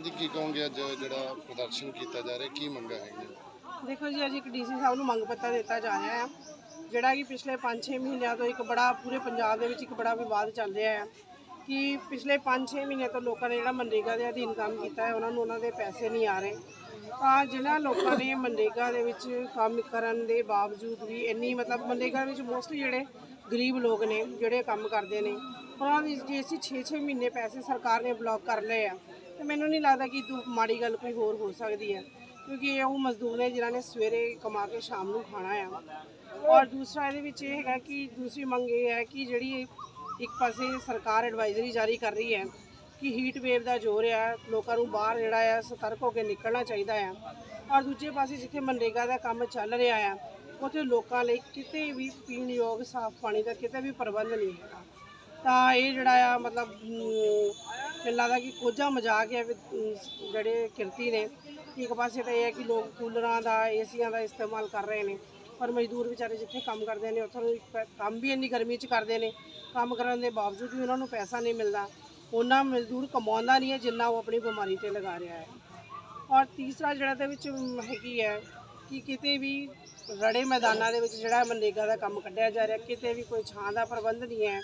ਹਾਂਜੀ, ਕੀ ਕਹੋਗੇ ਅੱਜ ਜਿਹੜਾ ਪ੍ਰਦਰਸ਼ਨ ਕੀਤਾ ਜਾ ਰਿਹਾ? ਕੀ ਮੰਗਾਂ ਹੈਗੀਆਂ? ਦੇਖੋ ਜੀ, ਅੱਜ ਇੱਕ ਡੀਸੀ ਸਾਹਿਬ ਨੂੰ ਮੰਗ ਪੱਤਰ ਦਿੱਤਾ ਜਾ ਰਿਹਾ ਹੈ। ਜਿਹੜਾ ਕਿ ਪਿਛਲੇ 5-6 ਮਹੀਨਿਆਂ ਤੋਂ ਇੱਕ ਬੜਾ, ਪੂਰੇ ਪੰਜਾਬ ਦੇ ਵਿੱਚ ਇੱਕ ਬੜਾ ਵਿਵਾਦ ਚੱਲ ਰਿਹਾ ਹੈ ਕਿ ਪਿਛਲੇ 5-6 ਮਹੀਨੇ ਤੋਂ ਲੋਕਾਂ ਨੇ ਜਿਹੜਾ ਮਨਰੇਗਾ ਦੇ ਅਧੀਨ ਕੰਮ ਕੀਤਾ ਹੈ, ਉਹਨਾਂ ਨੂੰ ਉਹਨਾਂ ਦੇ ਪੈਸੇ ਨਹੀਂ ਆ ਰਹੇ। ਤਾਂ ਜਿਨ੍ਹਾਂ ਲੋਕਾਂ ਨੇ ਮਨਰੇਗਾ ਦੇ ਵਿੱਚ ਕੰਮ ਕਰਨ ਦੇ ਬਾਵਜੂਦ ਵੀ ਇੰਨੀ, ਮਤਲਬ ਮਨਰੇਗਾ ਵਿੱਚ ਮੋਸਟਲੀ ਜਿਹੜੇ ਗਰੀਬ ਲੋਕ ਨੇ, ਜਿਹੜੇ ਕੰਮ ਕਰਦੇ ਨੇ, ਉਹਨਾਂ ਦੀ ਜੇ ਅਸੀਂ 6-6 ਮਹੀਨੇ ਪੈਸੇ ਸਰਕਾਰ ਨੇ ਬਲੌਕ ਕਰ ਲਏ ਆ ਤੇ ਮੈਨੂੰ ਨਹੀਂ ਲੱਗਦਾ ਕਿ ਦੂ ਮਾੜੀ ਗੱਲ ਕੋਈ ਹੋਰ ਹੋ ਸਕਦੀ ਹੈ। ਕਿਉਂਕਿ ਇਹ ਉਹ ਮਜ਼ਦੂਰ ਨੇ ਜਿਨ੍ਹਾਂ ਨੇ ਸਵੇਰੇ ਕਮਾ ਕੇ ਸ਼ਾਮ ਨੂੰ ਖਾਣਾ ਆ। ਔਰ ਦੂਸਰਾ ਇਹਦੇ ਵਿੱਚ ਇਹ ਹੈਗਾ ਕਿ ਦੂਸਰੀ ਮੰਗ ਇਹ ਹੈ ਕਿ ਜਿਹੜੀ ਇੱਕ ਪਾਸੇ ਸਰਕਾਰ ਐਡਵਾਈਜ਼ਰੀ ਜਾਰੀ ਕਰ ਰਹੀ ਹੈ ਕਿ ਹੀਟ ਵੇਵ ਦਾ ਜ਼ੋਰ ਆ, ਲੋਕਾਂ ਨੂੰ ਬਾਹਰ ਜਿਹੜਾ ਆ ਸਤਰਕ ਹੋ ਕੇ ਨਿਕਲਣਾ ਚਾਹੀਦਾ ਆ। ਔਰ ਦੂਜੇ ਪਾਸੇ ਜਿੱਥੇ ਮਨਰੇਗਾ ਦਾ ਕੰਮ ਚੱਲ ਰਿਹਾ ਆ, ਉੱਥੇ ਲੋਕਾਂ ਲਈ ਕਿਤੇ ਵੀ ਪੀਣ ਯੋਗ ਸਾਫ਼ ਪਾਣੀ ਦਾ ਕਿਤੇ ਵੀ ਪ੍ਰਬੰਧ ਨਹੀਂ ਹੈਗਾ। ਤਾਂ ਇਹ ਜਿਹੜਾ ਆ ਮਤਲਬ ਮੈਨੂੰ ਲੱਗਦਾ ਕਿ ਕੋਝਾ ਮਜ਼ਾਕ ਹੈ ਜਿਹੜੇ ਕਿਰਤੀ ਨੇ, ਇੱਕ ਪਾਸੇ ਤਾਂ ਇਹ ਹੈ ਕਿ ਲੋਕ ਕੂਲਰਾਂ ਦਾ, ਏਸੀਆਂ ਦਾ ਇਸਤੇਮਾਲ ਕਰ ਰਹੇ ਨੇ, ਪਰ ਮਜ਼ਦੂਰ ਵਿਚਾਰੇ ਜਿੱਥੇ ਕੰਮ ਕਰਦੇ ਨੇ, ਉੱਥੋਂ ਪ- ਕੰਮ ਵੀ ਇੰਨੀ ਗਰਮੀ 'ਚ ਕਰਦੇ ਨੇ, ਕੰਮ ਕਰਨ ਦੇ ਬਾਵਜੂਦ ਵੀ ਉਹਨਾਂ ਨੂੰ ਪੈਸਾ ਨਹੀਂ ਮਿਲਦਾ, ਉਹਨਾਂ ਮਜ਼ਦੂਰ ਕਮਾਉਂਦਾ ਨਹੀਂ ਹੈ ਜਿੰਨਾ ਉਹ ਆਪਣੀ ਬਿਮਾਰੀ ਤੇ ਲਗਾ ਰਿਹਾ ਹੈ। ਔਰ ਤੀਸਰਾ ਜਿਹੜਾ ਦੇ ਵਿੱਚ ਹੈਗੀ ਹੈ ਕਿ ਕਿਤੇ ਵੀ ਰੜੇ ਮੈਦਾਨਾਂ ਦੇ ਵਿੱਚ ਜਿਹੜਾ ਮਨਰੇਗਾ ਦਾ ਕੰਮ ਕੱਢਿਆ ਜਾ ਰਿਹਾ, ਕਿਤੇ ਵੀ ਕੋਈ ਛਾਂ ਦਾ ਪ੍ਰਬੰਧ ਨਹੀਂ ਹੈ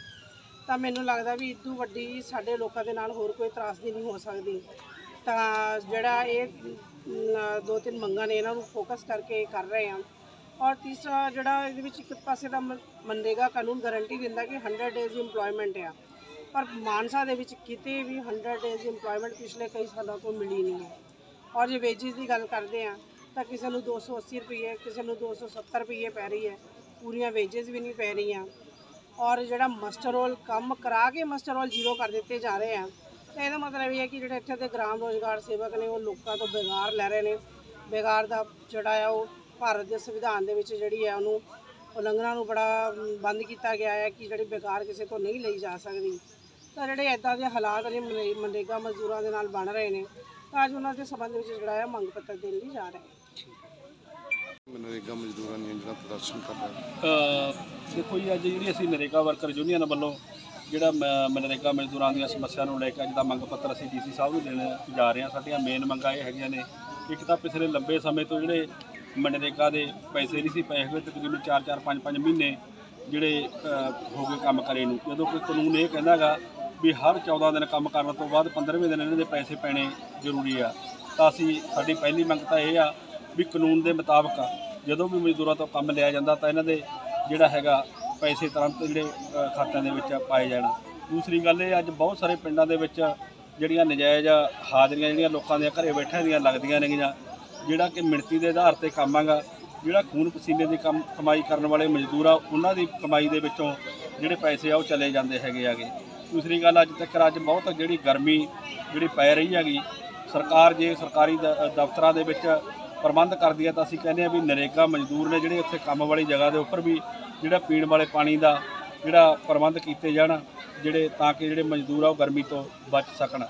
ਤਾਂ ਮੈਨੂੰ ਲੱਗਦਾ ਵੀ ਇਦੋਂ ਵੱਡੀ ਸਾਡੇ ਲੋਕਾਂ ਦੇ ਨਾਲ ਹੋਰ ਕੋਈ ਤਰਾਸਦੀ ਨਹੀਂ ਹੋ ਸਕਦੀ। ਤਾਂ ਜਿਹੜਾ ਇਹ ਦੋ ਤਿੰਨ ਮੰਗਾਂ ਨੇ, ਇਹਨਾਂ ਨੂੰ ਫੋਕਸ ਕਰਕੇ ਕਰ ਰਹੇ ਹਾਂ। ਔਰ ਤੀਸਰਾ ਜਿਹੜਾ ਇਹਦੇ ਵਿੱਚ ਇੱਕ ਪਾਸੇ ਦਾ ਮੰਨੇਗਾ ਕਾਨੂੰਨ ਗਾਰੰਟੀ ਦਿੰਦਾ ਕਿ 100 ਡੇਜ਼ ਦੀ ਇੰਪਲੋਇਮੈਂਟ ਆ। ਪਰ ਮਾਨਸਾ ਦੇ ਵਿੱਚ ਕਿਤੇ ਵੀ 100 ਡੇਜ਼ ਦੀ ਇੰਪਲੋਇਮੈਂਟ ਪਿਛਲੇ ਕਈ ਸਾਲਾਂ ਤੋਂ ਮਿਲੀ ਨਹੀਂ ਹੈ। ਔਰ ਜੇ ਵੇਜਿਸ ਦੀ ਗੱਲ ਕਰਦੇ ਆ ਤਾਂ ਕਿਸੇ ਨੂੰ 280 ਰੁਪਏ ਕਿਸੇ ਨੂੰ 270 ਰੁਪਏ ਪੈ ਰਹੀ ਹੈ। ਪੂਰੀਆਂ ਵੇਜਿਸ ਵੀ ਨਹੀਂ ਪੈ ਰਹੀਆਂ। ਔਰ ਜਿਹੜਾ ਮਸਟਰ ਰੋਲ ਕੰਮ ਕਰਾ ਕੇ ਮਸਟਰ ਰੋਲ ਜ਼ੀਰੋ ਕਰ ਦਿੱਤੇ ਜਾ ਰਹੇ ਆ। ਤਾਂ ਇਹਦਾ ਮਤਲਬ ਇਹ ਹੈ ਕਿ ਜਿਹੜੇ ਇੱਥੇ ਦੇ ਗ੍ਰਾਮ ਰੋਜ਼ਗਾਰ ਸੇਵਕ ਨੇ, ਉਹ ਲੋਕਾਂ ਤੋਂ ਬੇਗਾਰ ਲੈ ਰਹੇ ਨੇ। ਬੇਗਾਰ ਦਾ ਜਿਹੜਾ ਆ, ਉਹ ਭਾਰਤ ਦੇ ਸੰਵਿਧਾਨ ਦੇ ਵਿੱਚ ਜਿਹੜੀ ਹੈ ਉਹਨੂੰ ਉਲੰਘਣਾ ਨੂੰ ਬੜਾ ਬੰਦ ਕੀਤਾ ਗਿਆ ਹੈ ਕਿ ਜਿਹੜੀ ਬੇਕਾਰ ਕਿਸੇ ਤੋਂ ਨਹੀਂ ਲਈ ਜਾ ਸਕਦੀ। ਤਾਂ ਜਿਹੜੇ ਇਦਾਂ ਦੇ ਹਾਲਾਤ ਨੇ ਮਨਰੇਗਾ ਮਜ਼ਦੂਰਾਂ ਦੇ ਨਾਲ ਬਣ ਰਹੇ ਨੇ, ਤਾਂ ਅੱਜ ਉਹਨਾਂ ਦੇ ਸੰਬੰਧ ਵਿੱਚ ਜਿਹੜਾ ਹੈ ਮੰਗ ਪੱਤਰ ਦੇਣ ਲਈ ਜਾ ਰਹੇ ਹਾਂ। ਮਨਰੇਗਾ ਮਜ਼ਦੂਰਾਂ ਨੇ ਜਿਹੜਾ ਪ੍ਰਦਰਸ਼ਨ ਕਰ ਰਹੇ ਦੇਖੋ ਜੀ ਅੱਜ ਜਿਹੜੀ ਅਸੀਂ ਨਰੇਗਾ ਵਰਕਰ ਯੂਨੀਅਨ ਵੱਲੋਂ ਜਿਹੜਾ ਮ- ਮਨਰੇਗਾ ਮਜ਼ਦੂਰਾਂ ਦੀਆਂ ਸਮੱਸਿਆ ਨੂੰ ਲੈ ਕੇ ਅੱਜ ਦਾ ਮੰਗ ਪੱਤਰ ਅਸੀਂ ਡੀਸੀ ਸਾਹਿਬ ਨੂੰ ਦੇਣ ਜਾ ਰਹੇ ਹਾਂ। ਸਾਡੀਆਂ ਮੇਨ ਮੰਗਾਂ ਇਹ ਹੈਗੀਆਂ ਨੇ ਇੱਕ ਤਾਂ ਪਿਛਲੇ ਲੰਬੇ ਸਮੇਂ ਤੋਂ ਜਿਹੜੇ ਮਨਰੇਗਾ ਦੇ ਪੈਸੇ ਨਹੀਂ ਸੀ ਪਏ ਹੋਏ ਤਕਰੀਬਨ 4-4 5-5 ਮਹੀਨੇ ਜਿਹੜੇ ਅ, ਹੋ ਗਏ ਕੰਮ ਕਰੇ ਨੂੰ। ਜਦੋਂ ਕੋਈ ਕਾਨੂੰਨ ਇਹ ਕਹਿੰਦਾਗਾ ਵੀ ਹਰ 14 ਦਿਨ ਕੰਮ ਕਰਨ ਤੋਂ ਬਾਅਦ 15ਵੇਂ ਦਿਨ ਇਹਨਾਂ ਦੇ ਪੈਸੇ ਪੈਣੇ ਜ਼ਰੂਰੀ ਆ ਤਾਂ ਅਸੀਂ ਸਾਡੀ ਪਹਿਲੀ ਮੰਗ ਤਾਂ ਇਹ ਆ ਵੀ ਕਾਨੂੰਨ ਦੇ ਮੁਤਾਬਕ ਜਦੋਂ ਵੀ ਮਜ਼ਦੂਰਾਂ ਤੋਂ ਕੰਮ ਲਿਆ ਜਾਂਦਾ ਤਾਂ ਇਹਨਾਂ ਦੇ ਜਿਹੜਾ ਹੈਗਾ ਪੈਸੇ ਤੁਰੰਤ ਜਿਹੜੇ ਖਾਤਿਆਂ ਦੇ ਵਿੱਚ ਪਾਏ ਜਾਣ। ਦੂਸਰੀ ਗੱਲ ਇਹ, ਅੱਜ ਬਹੁਤ ਸਾਰੇ ਪਿੰਡਾਂ ਦੇ ਵਿੱਚ ਜਿਹੜੀਆਂ ਨਜਾਇਜ਼ ਹਾਜ਼ਰੀਆਂ, ਜਿਹੜੀਆਂ ਲੋਕਾਂ ਦੀਆਂ ਘਰੇ ਬੈਠਿਆਂ ਦੀਆਂ ਲੱਗਦੀਆਂ ਨੇਗੀਆਂ, ਜਿਹੜਾ ਕਿ ਮਿਣਤੀ ਦੇ ਆਧਾਰ ਤੇ ਕੰਮਾਂਗਾ ਜਿਹੜਾ ਖੂਨ ਪਸੀਨੇ ਦੀ ਕੰਮ, ਕਮਾਈ ਕਰਨ ਵਾਲੇ ਮਜ਼ਦੂਰ ਆ, ਉਹਨਾਂ ਦੀ ਕਮਾਈ ਦੇ ਵਿੱਚੋਂ ਜਿਹੜੇ ਪੈਸੇ ਆ ਉਹ ਚਲੇ ਜਾਂਦੇ ਹੈਗੇ ਆਗੇ। ਦੂਸਰੀ ਗੱਲ, ਅੱਜ ਤੱਕ ਅੱਜ ਬਹੁਤ ਜਿਹੜੀ ਗਰਮੀ ਜਿਹੜੀ ਪੈ ਰਹੀ ਹੈਗੀ, ਸਰਕਾਰ ਜੇ ਸਰਕਾਰੀ ਦ- ਦਫ਼ਤਰਾਂ ਦੇ ਵਿੱਚ ਪ੍ਰਬੰਧ ਕਰਦੀ ਹੈ ਤਾਂ ਅਸੀਂ ਕਹਿੰਦੇ ਆ ਵੀ ਨਰੇਗਾ ਮਜ਼ਦੂਰ ਨੇ ਜਿਹੜੇ ਉੱਥੇ ਕੰਮ ਵਾਲੀ ਜਗ੍ਹਾ ਦੇ ਉੱਪਰ ਵੀ ਜਿਹੜਾ ਪੀਣ ਵਾਲੇ ਪਾਣੀ ਦਾ ਜਿਹੜਾ ਪ੍ਰਬੰਧ ਕੀਤੇ ਜਾਣ, ਜਿਹੜੇ ਤਾਂ ਕਿ ਜਿਹੜੇ ਮਜ਼ਦੂਰ ਆ ਉਹ ਗਰਮੀ ਤੋਂ ਬਚ ਸਕਣ।